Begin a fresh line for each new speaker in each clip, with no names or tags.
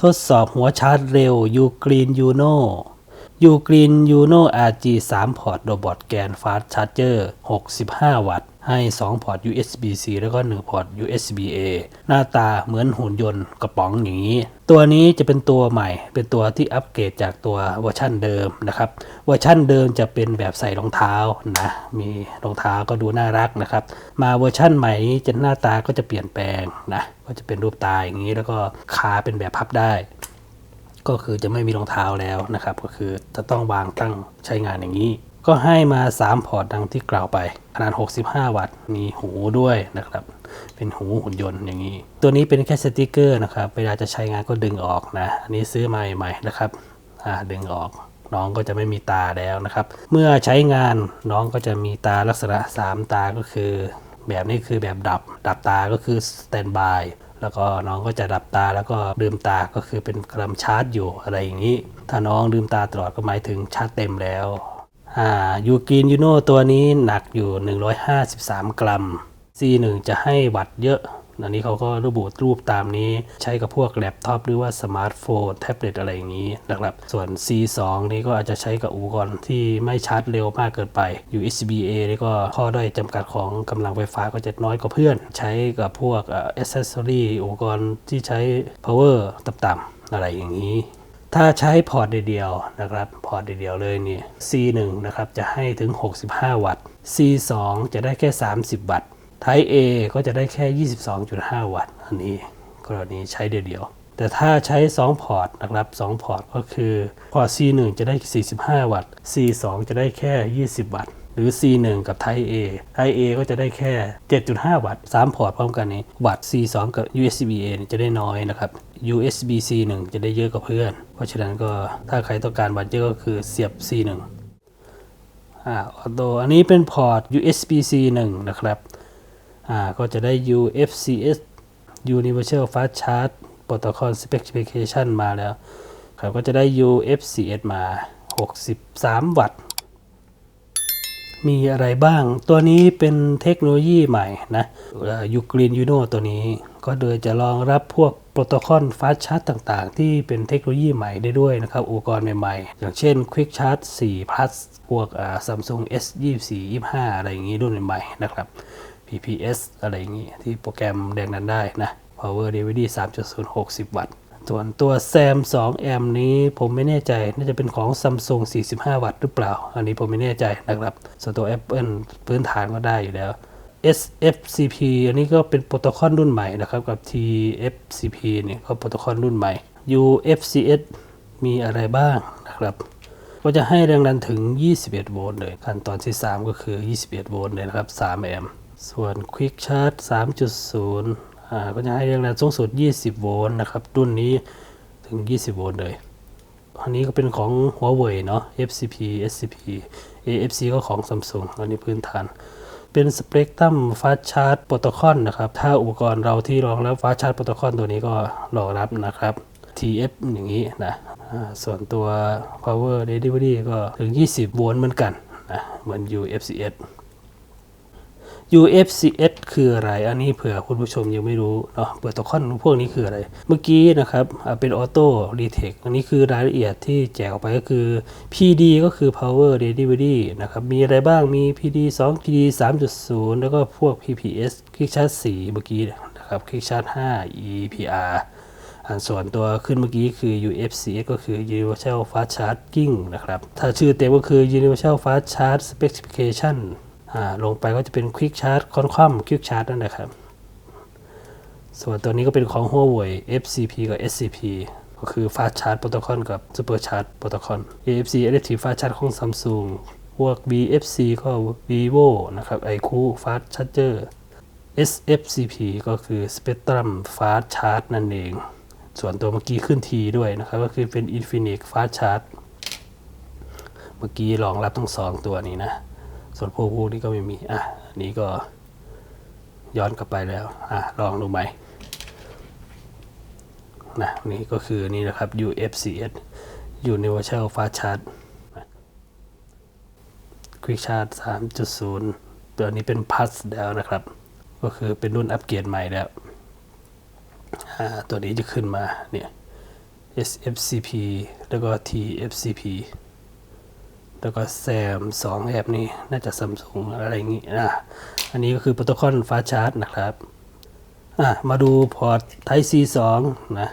ทดสอบหัวชาร์จเร็วยูกรีนยูโน Ugreen Uno Ugreen Uno RG 3 พอร์ตโรบอทแกนฟาสชาร์เจอร์65 วัตต์ ให้ 2 พอร์ต USB-C แล้วก็ 1 พอร์ต USB-A หน้าตาเหมือนหุ่นยนต์กระป๋องอย่างนี้ ตัวนี้จะเป็นตัวใหม่ เป็นตัวที่อัปเกรดจากตัวเวอร์ชั่นเดิมนะครับ เวอร์ชั่นเดิมจะเป็นแบบใส่รองเท้านะ มีรองเท้าก็ดูน่ารักนะครับ มาเวอร์ชั่นใหม่นี้จะหน้าตาก็จะเปลี่ยนแปลงนะ ก็จะเป็นรูปตาอย่างนี้แล้วก็ขาเป็นแบบพับได้ ก็คือจะไม่มีรองเท้าแล้วนะครับ ก็คือจะต้องวางตั้งใช้งานอย่างนี้ ก็ให้มา 3 พอร์ตดังที่กล่าวไป ขนาด 65 วัตต์ มีหูด้วยนะครับ เป็นหูหุ่นยนต์อย่างนี้ ตัวนี้เป็นแค่สติกเกอร์นะครับ เวลาจะใช้งานก็ดึงออกนะ อันนี้ซื้อมาใหม่ๆนะครับ อ่า ดึงออก น้องก็จะไม่มีตาแล้วนะครับ เมื่อใช้งานน้องก็จะมีตาลักษณะ 3 ตาก็คือ แบบนี้คือแบบดับ ดับตาก็คือสแตนบาย แล้วก็น้องก็จะดับตาแล้วก็ลืมตาก็คือเป็นกำลังชาร์จอยู่อะไรอย่างนี้ ถ้าน้องลืมตาตลอดก็หมายถึงชาร์จเต็มแล้วอ่ายูกินยูโนตัวนี้หนักอยู่ 153 กรัม C1 จะให้วัดเยอะ อันนี้เขาก็ระบุรูปตามนี้ใช้กับพวกแล็ปท็อปหรือว่าสมาร์ทโฟนแท็บเล็ตอะไรอย่างนี้นะครับ ส่วน C2 นี่ก็อาจจะใช้กับอุปกรณ์ที่ไม่ชาร์จเร็วมากเกินไป USB-A นี่ก็ข้อด้อยจำกัดของกำลังไฟฟ้าก็จะน้อยกว่าเพื่อน ใช้กับพวกอ่อ c c e s s o r y อุปกรณ์ที่ใช้ power ต่ำๆอะไรอย่างนี้ถ้าใช้พอร์ตเดียวนะครับ พอร์ตเดียวเลยเนี่ย C1 นะครับ จะให้ถึง 65 วัตต์ C2 จะได้แค่ 30 วัตต์ Type A ก็จะได้แค่ 22.5 วัตต์ อันนี้กรณีใช้เดียวๆ แต่ถ้าใช้ 2 พอร์ตนะครับ 2 พอร์ตก็คือ พอร์ต C1 จะได้ 45 วัตต์ C2 จะได้แค่ 20 วัตต์ หรือ C1 กับ Type A Type A ก็จะได้แค่ 7.5 วัตต์ 3 พอร์ตพร้อมกันนี้ วัตต์ C2 กับ USB-A จะได้น้อยนะครับ USB C1 จะได้เยอะกว่าเพื่อน เพราะฉะนั้นก็ถ้าใครต้องการวัตต์เยอะก็คือเสียบ C1 อ่าออโตอันนี้เป็นพอร์ต USB C1 นะครับ อ่าก็จะได้ UFCS Universal Fast Charge Protocol Specification มาแล้วครับก็จะได้ UFCS มา 63 วัตต์ มีอะไรบ้าง ตัวนี้เป็นเทคโนโลยีใหม่นะยูกรีนยูโนตัวนี้ ก็โดยจะรองรับพวกโปรโตคอลฟาสชาร์จต่างๆ ที่เป็นเทคโนโลยีใหม่ได้ด้วยนะครับ อุปกรณ์ใหม่ๆ อย่างเช่น Quick Charge 4 Plus พวกอ่า Samsung S 24 25 อะไรอย่างนี้รุ่นใหม่ๆนะครับ PPS อะไรอย่างนี้ ที่โปรแกรมแรงดันได้นะ Power DVD 3.0 60 วัตต์ส่วนตัว SAM 2แอมนี้ผมไม่แน่ใจ น่าจะเป็นของ Samsung 45 วัตต์หรือเปล่า อันนี้ผมไม่แน่ใจนะครับ ส่วนตัว Apple พื้นฐานก็ได้อยู่แล้ว SFCP อันนี้ก็เป็นโปรโตคอลรุ่นใหม่นะครับ กับ TFCP เนี่ยก็โปรโตคอลรุ่นใหม่ UFCS มีอะไรบ้างนะครับก็จะให้แรงดันถึง 21 โวลต์เลย ขั้นตอนที่ 3 ก็คือ 21 โวลต์เลยนะครับ 3 แอมป์ ส่วน Quick Charge 3.0อ่าก็จะให้แรงดันสูงสุด 20 โวลต์นะครับ รุ่นนี้ถึง 20 โวลต์เลย อันนี้ก็เป็นของ Huawei เนาะ FCP SCP AFC ก็ของ Samsung อันนี้พื้นฐาน เป็นสเปกตรัมฟาสชาร์จโปรโตคอลนะครับ ถ้าอุปกรณ์เราที่รองรับฟาสชาร์จโปรโตคอลตัวนี้ก็รองรับนะครับ TF อย่างนี้นะส่วนตัว power delivery ก็ถึง 20 โวลต์เหมือนกันนะเหมือน UFCS UFCS คืออะไร อันนี้เผื่อคุณผู้ชมยังไม่รู้เนาะโปรโตคอลพวกนี้คืออะไร เมื่อกี้นะครับเป็นออโต้รีเทคอันนี้คือรายละเอียดที่แจกออกไปก็คือ PD ก็คือ power delivery นะครับ มีอะไรบ้างมี PD 2 PD 3.0 แล้วก็พวก PPS Quick Charge 4เมื่อกี้นะครับ Quick Charge 5 EPR อันส่วนตัวขึ้นเมื่อกี้คือ UFCS ก็คือ Universal Fast Charging นะครับ ถ้าชื่อเต็มก็คือ Universal Fast Charge Specification ลงไปก็จะเป็น Quick Charge ค่อนข้าม Quick Charge นั่นแหละครับ ส่วนตัวนี้ก็เป็นของ Huawei FCP กับ SCP ก็คือ Fast Charge Protocol กับ Super Charge Protocol AFC Adaptive Fast Charge ของ Samsung พวก BFC ก็ Vivo นะครับ iQ Fast Charger SFCP ก็คือ Spectrum Fast Charge นั่นเอง ส่วนตัวเมื่อกี้ขึ้นทีด้วยนะครับ ก็คือเป็น Infinix Fast Charge เมื่อกี้รองรับทั้งสองตัวนี้นะ ส่วนพวกพวกนี้ก็ไม่มี อะ นี้ก็ย้อนกลับไปแล้ว อะ ลองดูไหมนะนี่ก็คือนี่นะครับ UFCS Universal Fast Charge Quick Charge 3.0 ตัวนี้เป็น Plus แล้วนะครับ ก็คือเป็นรุ่นอัปเกรดใหม่แล้วอ่าตัวนี้จะขึ้นมาเนี่ย SFCP แล้วก็ TFCP แล้วก็แซมสองแอปนี้น่าจะซัมซุงอะไรอย่างงี้นะอันนี้ก็คือโปรโตคอลฟ้าชาร์จนะครับอะมาดูพอร์ต Type C 2นะ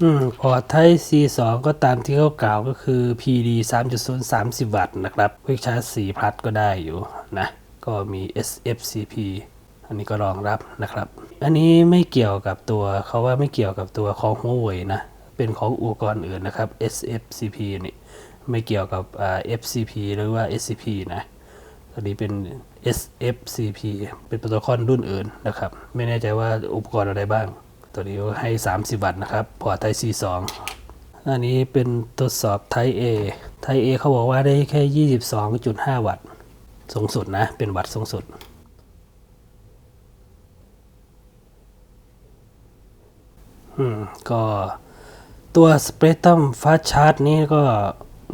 อืมพอร์ต Type C 2 ก็ตามที่เขากล่าวก็คือ PD 3.0 30 วัตต์นะครับ Quick Charge 4พลัดก็ได้อยู่นะ ก็มี SFCP อันนี้ก็รองรับนะครับ อันนี้ไม่เกี่ยวกับตัวเขาว่าไม่เกี่ยวกับตัวของ Huawei นะ เป็นของอุปกรณ์อื่นนะครับ SFCP นี่ไม่เกี่ยวกับ FCP หรือว่า SCP นะตัวนี้เป็น SFCP เป็นโปรโตคอลรุ่นอื่นนะครับ ไม่แน่ใจว่าอุปกรณ์อะไรบ้าง ตัวนี้ให้ 30 วัตต์นะครับ พอร์ต Type C 2อันนี้เป็นทดสอบ Type A Type A เขาบอกว่าได้แค่ 22.5 วัตต์ สูงสุดนะ เป็นวัตต์สูงสุดอืมก็ ตัว Spectrum Fast Charge นี้ก็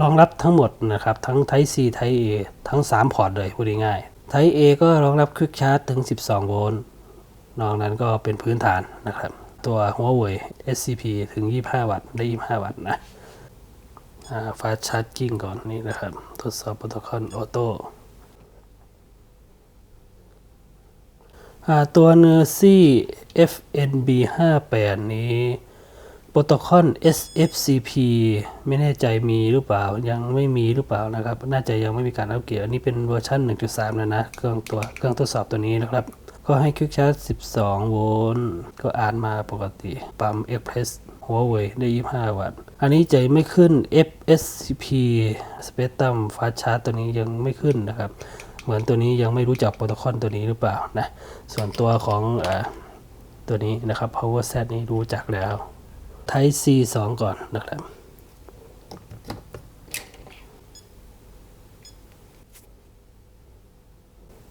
รองรับทั้งหมดนะครับ ทั้ง Type C Type A ทั้ง 3 พอร์ตเลยพูดง่ายๆ Type A ก็รองรับ Quick Charge ถึง 12 โวลต์นอกนั้นก็เป็นพื้นฐานนะครับ ตัว Huawei SCP ถึง 25 วัตต์ได้ 25 วัตต์นะอ่า Fast Charging ก่อนนี่นะครับ ทดสอบโปรโตคอลออโต้ตัวเนอร์ซี่ FNB 58นี้ โปรโตคอล SFCP ไม่แน่ใจมีหรือเปล่ายังไม่มีหรือเปล่านะครับ น่าจะยังไม่มีการอัปเกรดอันนี้เป็นเวอร์ชัน1.3 แล้วนะ เครื่องตัวเครื่องทดสอบตัวนี้นะครับ ก็ให้คลิกชาร์จ 12 โวลต์ก็อ่านมาปกติ ปั๊ม Express Huawei ได้ 25 วัตต์ อันนี้ใจไม่ขึ้น FSCP Spectrum Fast Charge ตัวนี้ยังไม่ขึ้นนะครับ เหมือนตัวนี้ยังไม่รู้จักโปรโตคอลตัวนี้หรือเปล่านะ ส่วนตัวของอตัวนี้นะครับ Power Set นี้รู้จักแล้ว Type C 2 ก่อนนะครับ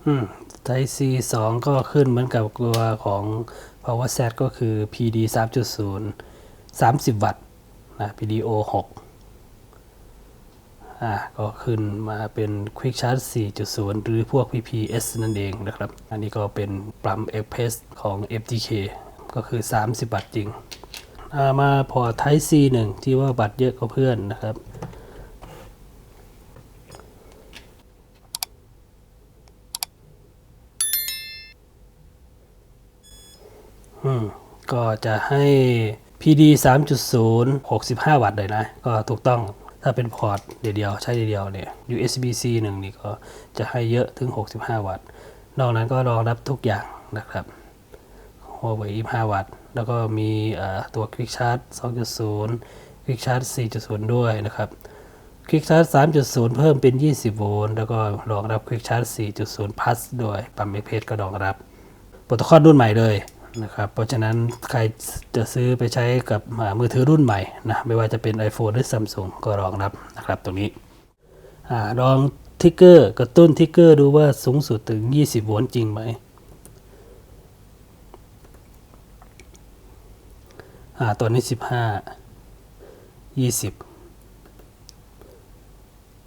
อืม Type C 2 ก็ขึ้นเหมือนกับตัวของ Power Set ก็คือ PD 3.0 30 วัตต์นะ PDO 6อ่าก็ขึ้นมาเป็น Quick Charge 4.0 หรือพวก PPS นั่นเองนะครับ อันนี้ก็เป็นปั๊ม Express ของ FTK ก็คือ 30บัตรจริง มาพอ Type C 1ที่ว่าบัตรเยอะกว่าเพื่อนนะครับอืมก็จะให้ PD 3.0 65 วัตต์เลยนะ ก็ถูกต้องถ้าเป็นพอร์ตเดียวๆใช้เดียวเนี่ย USB C 1 นี่ก็จะให้เยอะถึง 65 วัตต์ นอกนั้นก็รองรับทุกอย่างนะครับ Huawei 25 วัตต์ แล้วก็มีตัว Quick Charge 2.0 Quick Charge 4.0 ด้วยนะครับ Quick Charge 3.0 เพิ่มเป็น 20 โวลต์ แล้วก็รองรับ Quick Charge 4.0 Plus ด้วย ปั๊มเอเพสก็รองรับโปรโตคอลรุ่นใหม่เลยนะครับ เพราะฉะนั้นใครจะซื้อไปใช้กับมือถือรุ่นใหม่นะ ไม่ว่าจะเป็น iPhone หรือ Samsung ก็รองรับนะครับตรงนี้อลองทิกเกอร์กระตุ้นทิกเกอร์ดูว่าสูงสุดถึง 20 โวลต์จริงไหม อ่าตัวนี้15 20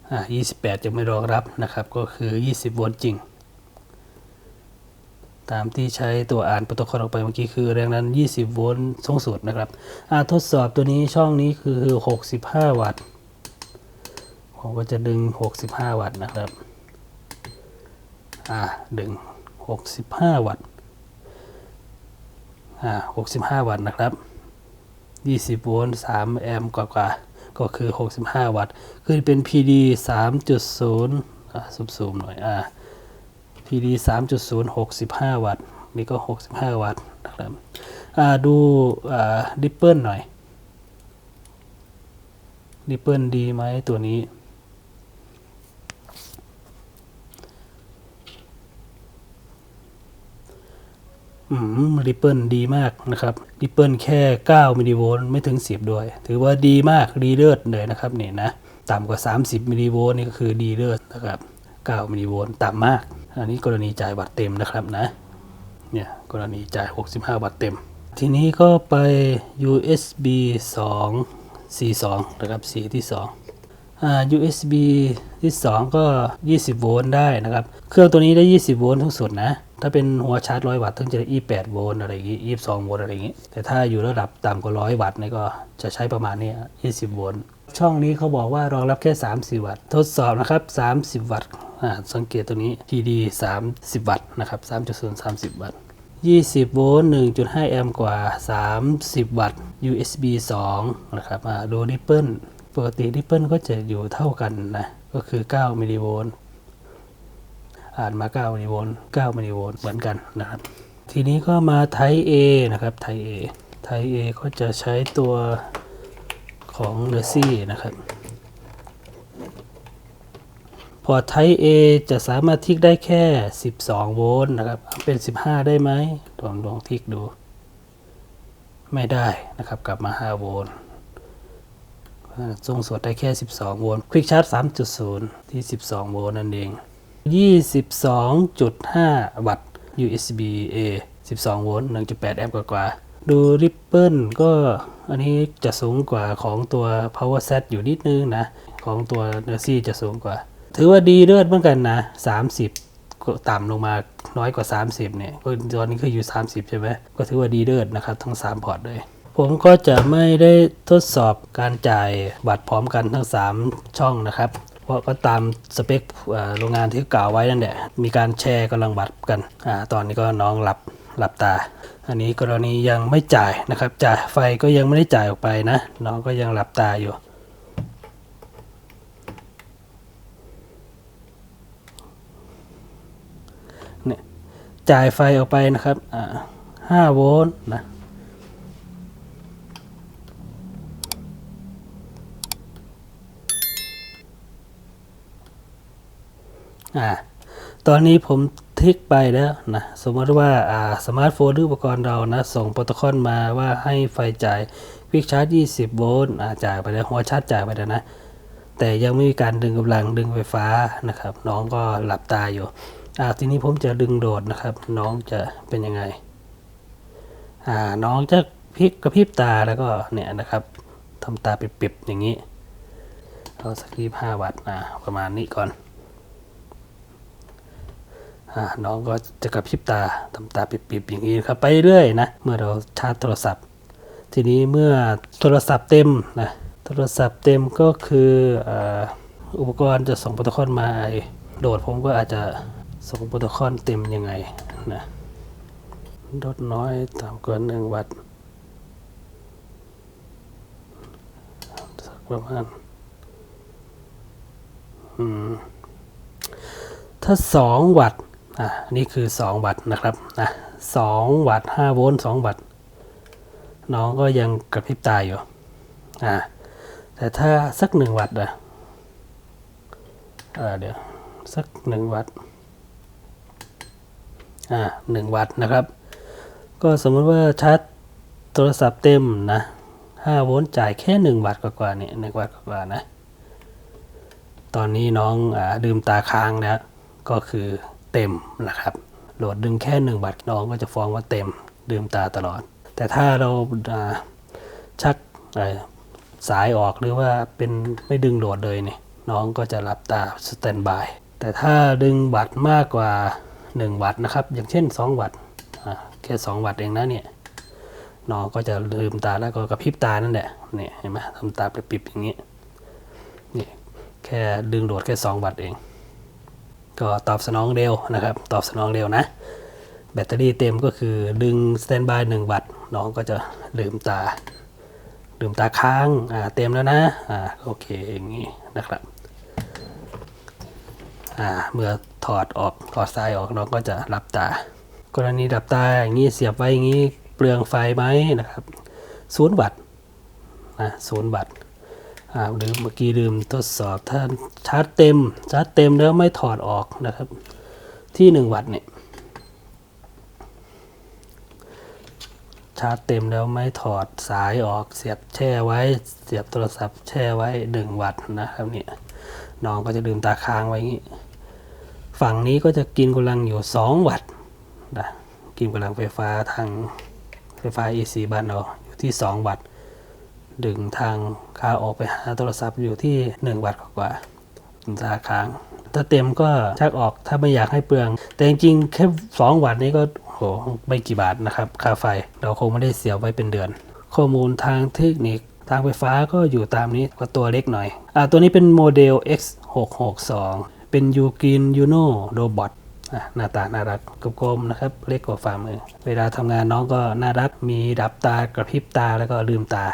อ่า28จะไม่รองรับนะครับ ก็คือ20โวลต์จริง ตามที่ใช้ตัวอ่านโปรโตคอลออกไปเมื่อกี้คือแรงดัน20 โวลต์สูงสุดนะครับอ่าทดสอบตัวนี้ช่องนี้คือ 65 วัตต์ผมก็จะดึง 65 วัตต์นะครับอ่าดึง 65 วัตต์อ่า65 วัตต์นะครับ 20 โวลต์ 3 แอมป์กว่าๆ ก็คือ 65 วัตต์ ขึ้นเป็น PD 3.0อ่าซูมๆหน่อย อ่า PD 3.0 65 วัตต์ นี่ก็ 65 วัตต์นะครับ อ่า ดู อ่า ดิปเปิลหน่อย ดิปเปิลดีไหมตัวนี้ ริปเปิลดีมากนะครับริปเปิลแค่ 9มิลลิโวลต์ไม่ถึง 10 ด้วย ถือว่าดีมากดีเลิศเลยนะครับเนี่ยนะต่ำกว่า 30มิลลิโวลต์นี่ก็คือดีเลิศนะครับ9มิลลิโวลต์ต่ำมาก อันนี้กรณีจ่ายวัตต์เต็มนะครับนะเนี่ยกรณีจ่าย 65 วัตต์เต็ม ทีนี้ก็ไป USB 2 C2 นะครับ C ที่ 2 อ่า USB ที่ 2 ก็ 20 โวลต์ได้นะครับ เครื่องตัวนี้ได้ 20 โวลต์ทั้งสุดนะ ถ้าเป็นหัวชาร์จร้อยวัตต์ถึงจะได้ยี่แปดโวลต์อะไรอย่างงี้ยี่สองโวลต์อะไรอย่างงี้ แต่ถ้าอยู่ระดับต่ำกว่าร้อยวัตต์นี่ก็จะใช้ประมาณนี้ยี่สิบโวลต์ช่องนี้เขาบอกว่ารองรับแค่ 30 วัตต์ ทดสอบนะครับ 30 วัตต์สังเกตตัวนี้ TD 30 วัตต์นะครับ3.0 30 วัตต์20 โวลต์ 1.5 แอมป์กว่า 30 วัตต์ USB 2 นะครับดูริปเปิลปกติริปเปิลก็จะอยู่เท่ากันนะ ก็คือ 9 มิลลิโวลต์ อ่านมา 9มิลลิโวลต์9มิลลิโวลต์เหมือนกันนะครับ ทีนี้ก็มา Type A นะครับ Type A Type A ก็จะใช้ตัวของ l e r c y นะครับพอร์ต Type A จะสามารถทิกได้แค่ 12 โวลต์นะครับ เป็น 15 ได้ไหมลองลองทิกดู ไม่ได้นะครับ กลับมา 5 โวลต์อ่าส่งสดได้แค่ 12 โวลต์ Quick Charge 3.0 ที่ 12 โวลต์นั่นเอง 22.5 วัตต์ USB A 12 โวลต์ 1.8 แอมป์กว่าๆดู Ripple ก็อันนี้จะสูงกว่าของตัว Power Set อยู่นิดนึงนะ ของตัว n e r c y จะสูงกว่า ถือว่าดีเลิศเหมือนกันนะ 30 ต่ำลงมาน้อยกว่า 30 เนี่ยก็ตอนนี้คืออยู่ 30 ใช่ไหมก็ถือว่าดีเลิศนะครับ ทั้ง 3 พอร์ตเลยผมก็จะไม่ได้ทดสอบการจ่ายบัตรพร้อมกันทั้ง 3 ช่องนะครับ เพราก็ตามสเปคโรงงานที่กล่าวไว้นั่นแหละ มีการแชร์กำลังบัตรกันอตอนนี้ก็น้องหลับหลับตา อันนี้กรณียังไม่จ่ายนะครับ จ่ายไฟก็ยังไม่ได้จ่ายออกไปนะ น้องก็ยังหลับตาอยู่ เนี่ยจ่ายไฟออกไปนะครับอ่าห้าโวลต์นะ อ่าตอนนี้ผมทิกไปแล้วนะสมมติว่าอ่าสมาร์ทโฟนหรืออุปกรณ์เรานะส่งโปรโตคอลมาว่าให้ไฟจ่ายควิกชาร์จ 20 โวลต์อ่าจ่ายไปแล้วหัวชาร์จจ่ายไปแล้วนะ แต่ยังไม่มีการดึงกำลังดึงไฟฟ้านะครับ น้องก็หลับตาอยู่อ่าทีนี้ผมจะดึงโดดนะครับ น้องจะเป็นยังไงอ่าน้องจะพลิกกระพริบตาแล้วก็เนี่ยนะครับทำตาปิบๆอย่างนี้เอาสักยี่ห้าวัตต์อ่าประมาณนี้ก่อน น้องก็จะกระพริบตาทำตาปิบๆอย่างนี้ครับไปเรื่อยนะ เมื่อเราชาร์จโทรศัพท์ ทีนี้เมื่อโทรศัพท์เต็มนะโทรศัพท์เต็มก็คืออุปกรณ์จะส่งโปรโตคอลมาไอ้โดดผมก็อาจจะส่งโปรโตคอลเต็มยังไงนะลดน้อยต่ำกว่าหนึ่งวัตต์สักประมาณอืมถ้า2วัตต์ อะอันนี้คือ 2 วัตต์นะครับนะ2วัตต์5โวลต์2วัตต์น้องก็ยังกระพริบตาอยู่อ่าแต่ถ้าสัก 1 วัตต์อะอ่าเดี๋ยวสัก 1 วัตต์อ่า1วัตต์นะครับ ก็สมมติว่าชาร์จโทรศัพท์เต็มนะ5โวลต์จ่ายแค่ 1 วัตต์กว่าๆนี่ย1วัตต์กว่าๆนะ ตอนนี้น้องอาดื่มตาค้างนะก็คือ เต็มนะครับโหลดดึงแค่หนึ่งบัตรน้องก็จะฟ้องว่าเต็มดื่มตาตลอด แต่ถ้าเราชักสายออกหรือว่าเป็นไม่ดึงโหลดเลยเนี่ยน้องก็จะหลับตาสแตนบายแต่ถ้าดึงบัตรมากกว่า 1 วัตต์นะครับ อย่างเช่น 2 วัตต์แค่ 2 วัตต์เองนะเนี่ยน้องก็จะลืมตาแล้วก็กระพริบตานั่นแหละเนี่ยเห็นไหมทำตาปิบๆอย่างนี้นี่แค่ดึงโหลดแค่ 2 วัตต์เอง ก็ตอบสนองเร็วนะครับ ตอบสนองเร็วนะ แบตเตอรี่เต็มก็คือดึงสแตนบาย1วัตต์น้องก็จะลืมตา ลืมตาค้างอ่าเต็มแล้วนะอ่าโอเคอย่างนี้นะครับอ่าเมื่อถอดออกถอดสายออกน้องก็จะหลับตา กรณีหลับตาอย่างนี้เสียบไว้อย่างนี้เปลืองไฟไหมนะครับศูนย์วัตต์นะศูนย์วัตต์ อ่าลืมเมื่อกี้ลืมทดสอบถ้าชาร์จเต็มชาร์จเต็มแล้วไม่ถอดออกนะครับ ที่ 1 วัตต์เนี่ยชาร์จเต็มแล้วไม่ถอดสายออกเสียบแช่ไว้ เสียบโทรศัพท์แช่ไว้ 1 วัตต์นะครับเนี่ยน้องก็จะลืมตาค้างไว้อย่างนี้ ฝั่งนี้ก็จะกินกำลังอยู่ 2 วัตต์นะกินกำลังไฟฟ้าทางไฟฟ้า AC บ้านเราอยู่ที่ 2 วัตต์ ดึงทางขาออกไปหาโทรศัพท์อยู่ที่ 1 วัตต์กว่าๆตาค้าง ถ้าเต็มก็ชักออกถ้าไม่อยากให้เปลือง แต่จริงๆแค่ 2 วัตต์นี้ก็โหไม่กี่บาทนะครับค่าไฟเราคงไม่ได้เสียไว้เป็นเดือน ข้อมูลทางเทคนิคทางไฟฟ้าก็อยู่ตามนี้ก็ตัวเล็กหน่อยอ่าตัวนี้เป็นโมเดล X662 เป็น u g r e e n Uno Robot อะหน้าตาน่ารักกลมๆนะครับ เล็กกว่าฝ่ามือ เวลาทำงานน้องก็น่ารัก มีดับตากระพริบตาแล้วก็ลืมตา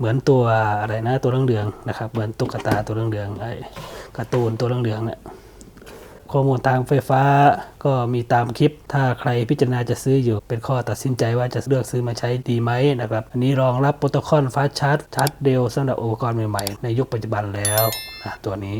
เหมือนตัวอะไรนะตัวเรืองเดืองนะครับ เหมือนตุ๊กตาตัวเรืองเดืองไอ้การ์ตูนตัวเรืองเดืองเนี่ยข้อมูลทางไฟฟ้าก็มีตามคลิป ถ้าใครพิจารณาจะซื้ออยู่ เป็นข้อตัดสินใจว่าจะเลือกซื้อมาใช้ดีไหมนะครับ อันนี้รองรับโปรโตคอลฟาสชาร์จชาร์จเร็วสำหรับอุปกรณ์ใหม่ๆ ในยุคปัจจุบันแล้วนะตัวนี้